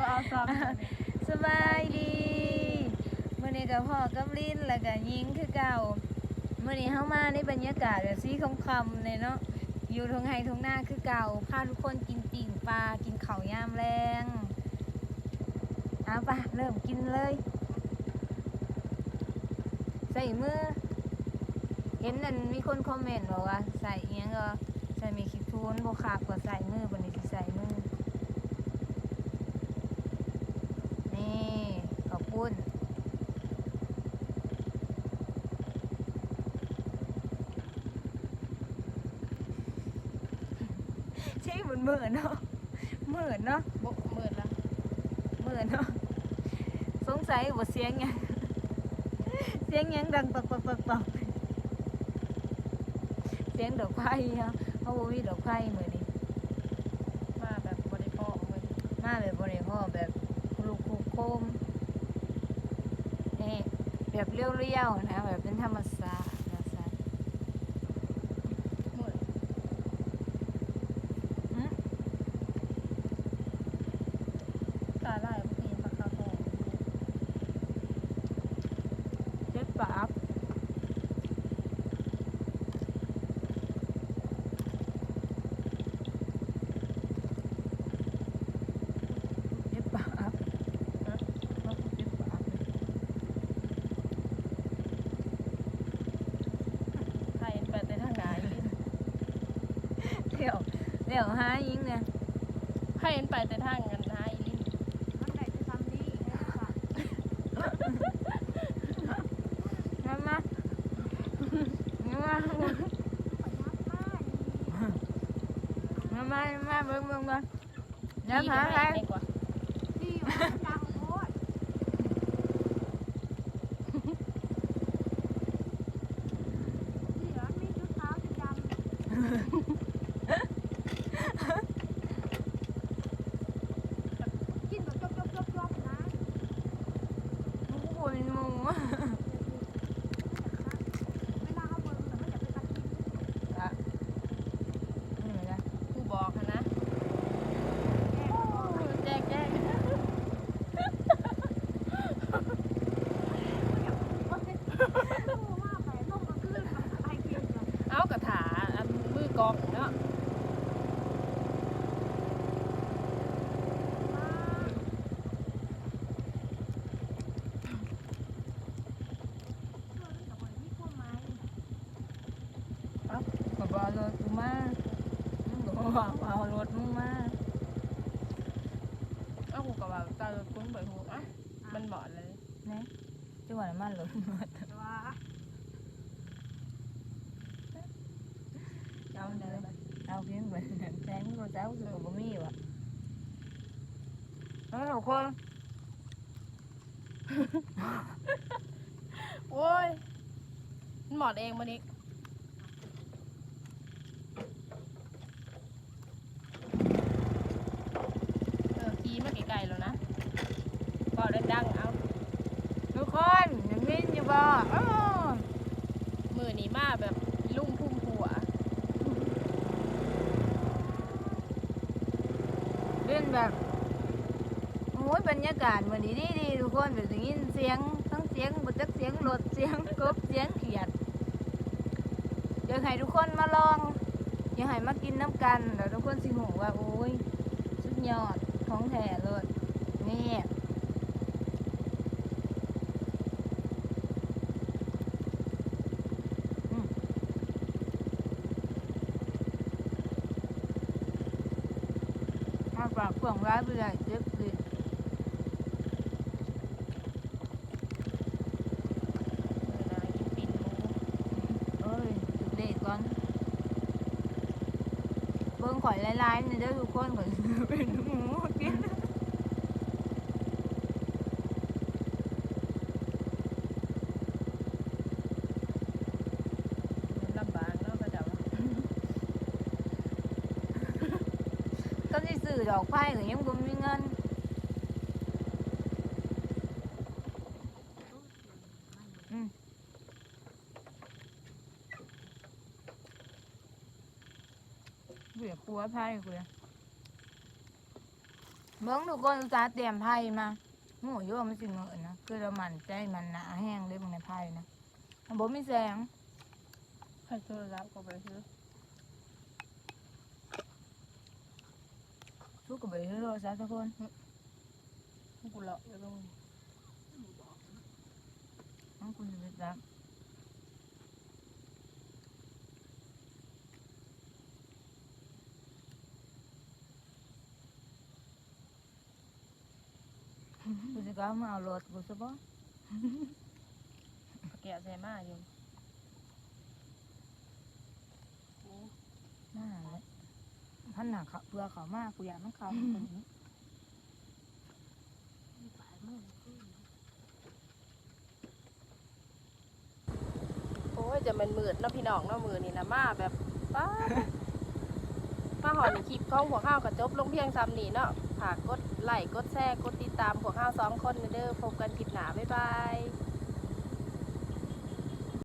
อเอาซ้อมสบายดีมื่อนี้กับพ่อกับลินแล้วก็ยิงคือเก่ามื่อนี้เข้ามาในบรรยากาศแบบสีคำคำเลยเนาะอยู่ทงไฮทงหน้าคือเก่าพาทุกคนกินปิ่งปลากินเข้ายามแรงเอาปะเริ่มกินเลย ใส่มือเห็นนั่นมีคนคอมเมนต์บอกว่าใส่เอียงก็ใส่มีคิดทูนบวขาดกว่าใส่มือบนนี้ใส่มือ นี่ขอบคุณ ใช่เหมือนเหมือนเนาะเหมือนเนาะบกหมื่นละเหมือนเนาะสงสัยว่าเสียงหยังเสียงหยังดังตอกตอกตอกตอกเสียงดอกไฟเนาะเขาบอกมีดอกไฟเหมือนนี้มาแบบบริโภคมือมาแบบบริพ่อแบบลูกคูโคมนี่แบบเรียวๆนะแบบเป็นธรรมศาสตร์ธรรมศาสตร์ หมื่น อืม ตาไล่พวกนี้ปลาคาโฮ เจ็บปาก เจ็บปากว่าเจ็บปาก ไทยไปแต่ทางไหน เดี๋ยว เดี๋ยวหายิงเนี่ยไทยไปแต่ทางกันนะอีลินมามามามามามาเบิ่งเบิ่งเบิ่งน้ำหาใครดีกว่าโอ้โหเป็นหมูอะนี่เหมือนกัน ผู้บอกหั้นนะแจกแจกเอากระถาอันมือ กองเนาะก็บอกรถกูมามึงก็บอกเอารถมึงมาเอาหูกับว่าตาคุ้นเปิดหูอะมันเหมาะเลยนี่ยจังหวะนั้นมันรถมาเอาเลยเอาเพียงเหมือน แซงรถเจ้าคือบ่มีว่ะแล้วทุกคนโอ้ยมันหมาะเองมันนี้เออขี่มาไกลๆแล้วนะบอกดังเอา ทุกคนยังมินอยู่บ่อ้อมือนี้มาแบบลุ่มพุ่มหัว เป็นแบบโอ้ยบรรยากาศวันนี้ดีดีทุกคนแบบได้ยินเสียงทั้งเสียงบจักเสียงรถเสียงกบเสียงเขียดอยากให้ทุกคนมาลองอยากให้มากินน้ำกันแล้วทุกคนสิหูว่าโอ้ยสุดยอดของแท้เลยนี่อืม ถ้าปากเปลืองร้ายไปเลยเจ็บสิมือนากินปิ่นหมูเอ้ยเด็กก่อนเบิ่งข่อยลายๆนี่เด้อทุกคนข่อยซื้อเป็นหมูกิน มันลำบากเนาะก็จะว่า ก็สิซื้อดอกไผ่ก็ยังบ่มีเงินอืมเบื่อปัวไผ่กูเลยเบิ้งทุกคนอุตส่าห์เตรียมไพ่มาโง่อยู่ว่ามันสิเหงอะนะคือเรามันใจมันหนาแห้งเลยบางในไพ่นะมันบ่มีแสงใครโทรศัพท์ก็ไปซื้อ สู้กับ ไปเรื่อยๆซะทุคนกูเลาะไปลงน้องคุณจะไปจับกูจะก้ามาเอารถกูซะบ่แกะใส่มาอยู่น่าเลย พันหนักเขาเพื่อเขามากกูอยากมันเขาคนนี้โอ้ยจะมันมืดเนาะพี่น้องเนาะมือนี่นะมาแบบป้าดมาหอนี่คลิปของหัวข้าวกับจบลงเพียงซ้ำนี่เนาะฝากกดไลค์กดแชร์กดติดตามหัวข้าวสองคนเด้อพบกันคลิปหน้าบ๊ายบาย